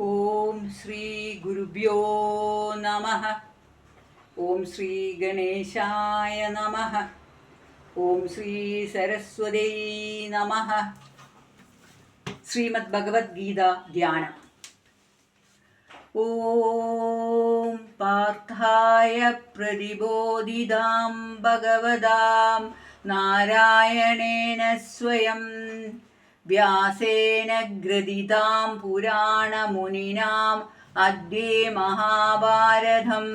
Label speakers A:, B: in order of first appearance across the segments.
A: ഓം ശ്രീ ഗുരുഭ്യോ നമ. ഓം ശ്രീ ഗണേശായ നമ. ഓം ശ്രീ സരസ്വതീ നമ. ശ്രീമദ് ഭഗവത്ഗീത ധ്യാനം. ഓം പാർത്ഥായ പ്രതിബോധിതാം ഭഗവതാം നാരായണേന സ്വയം. വ്യാസേന ഗ്രഥിതാം പുരാണമുനിനാം അദ്വേ മഹാഭാരതം.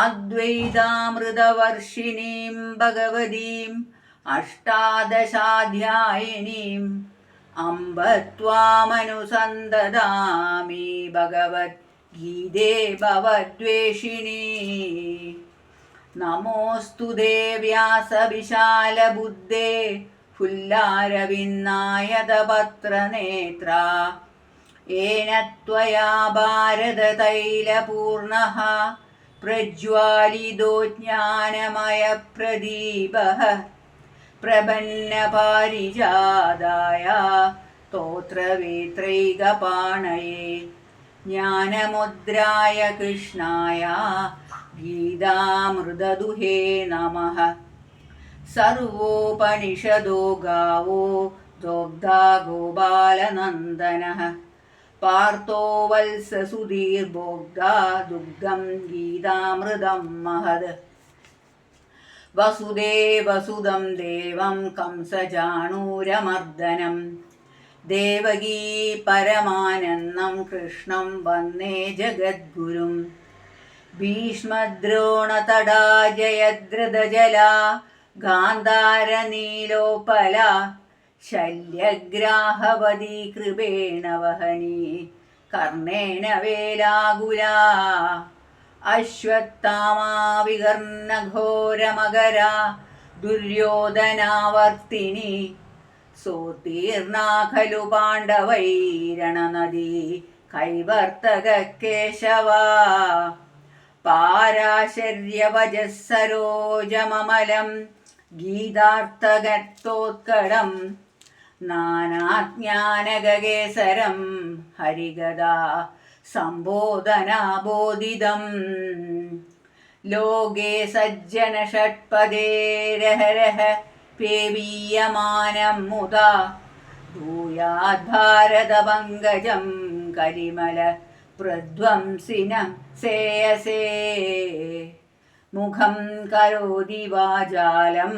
A: അദ്വൈതാമൃതവർഷിണീം ഭഗവതീം അഷ്ടാദശാധ്യായിനീം അംബ ത്വാമനുസന്തതാമി ഭഗവത് ഗീതേ ഭവദ്വേഷിണീ നമോസ്തു ദേവ്യാസവിശാലബുദ്ധേ फुल्लारविन्नायतपत्रनेत्र येन त्वया भारततैलपूर्णः प्रज्वालितो ज्ञानमयप्रदीपः प्रपन्नपारिजादाय तोत्रवेत्रैकपाणये ज्ञानमुद्राय कृष्णाय गीतामृतदुहे नमः सर्वोपनिषदो गावो दोग्धा गोपालनन्दनः पार्थो वत्ससुधीर्भोग्धा दुग्धं गीतामृतं महद् वसुदेवसुदं देवं कंसजाणूरमर्दनं देवगी परमानन्दं कृष्णं वन्दे जगद्गुरुं भीष्मद्रोणतडा जयद्रदजला गान्धारनीलोपला शल्यग्राहवती कृपेण वहनी कर्णेन वेलाकुला अश्वत्थामा विकर्णघोरमकरा दुर्योधनावर्तिनी सोत्तीर्णा खलु पाण्डवैरणनदी कैवर्तककेशवा पाराशर्यवजः ഗീതാർത്ഥകത്തോത്കടം നാനാജ്ഞാനകേസരം ഹരികഥാ സംബോധനാബോധിതം. ലോകേ സജ്ജന ഷട്പദേരഹരഹ പേവീയമാനം മുതാ. ഭൂയാദ്ഭാരതപങ്കജം കരിമല പ്രധ്വംസിനം സേയസേ. മുഖം കരോതി വാചാലം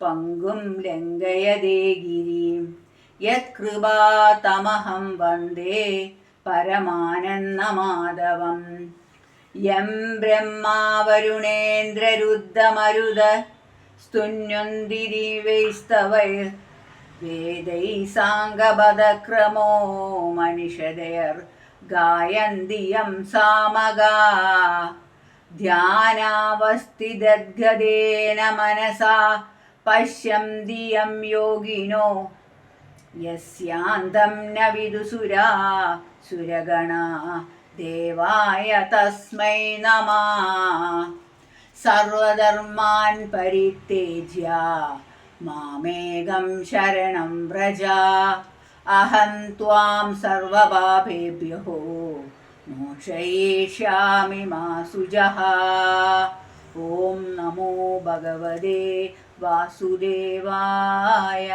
A: പങ്കും ലംഘയതേ ഗിരിം. യത്കൃപാതമഹം വന്ദേ പരമാനന്ദ മാധവം യം ബ്രഹ്മാവരുണേന്ദ്രരുദ്ധമരുത സ്തുന്യൊന്തിരി വൈസ്തവൈ വേദൈ സാംഗപദക്രമോ മനുഷ്യതയർ ഗായന്തിയം സാമഗാ. ध्यानावस्थितद्गदेन मनसा पश्यन्ति यं योगिनो यस्यान्तं न विदुसुरा सुरगणा देवाय तस्मै नमः सर्वधर्मान् परित्यज्य मामेकं शरणं व्रज अहं त्वां सर्वपापेभ्यो मोक्षयिष्यामि मा सुजः। ॐ नमो भगवते वासुदेवाय।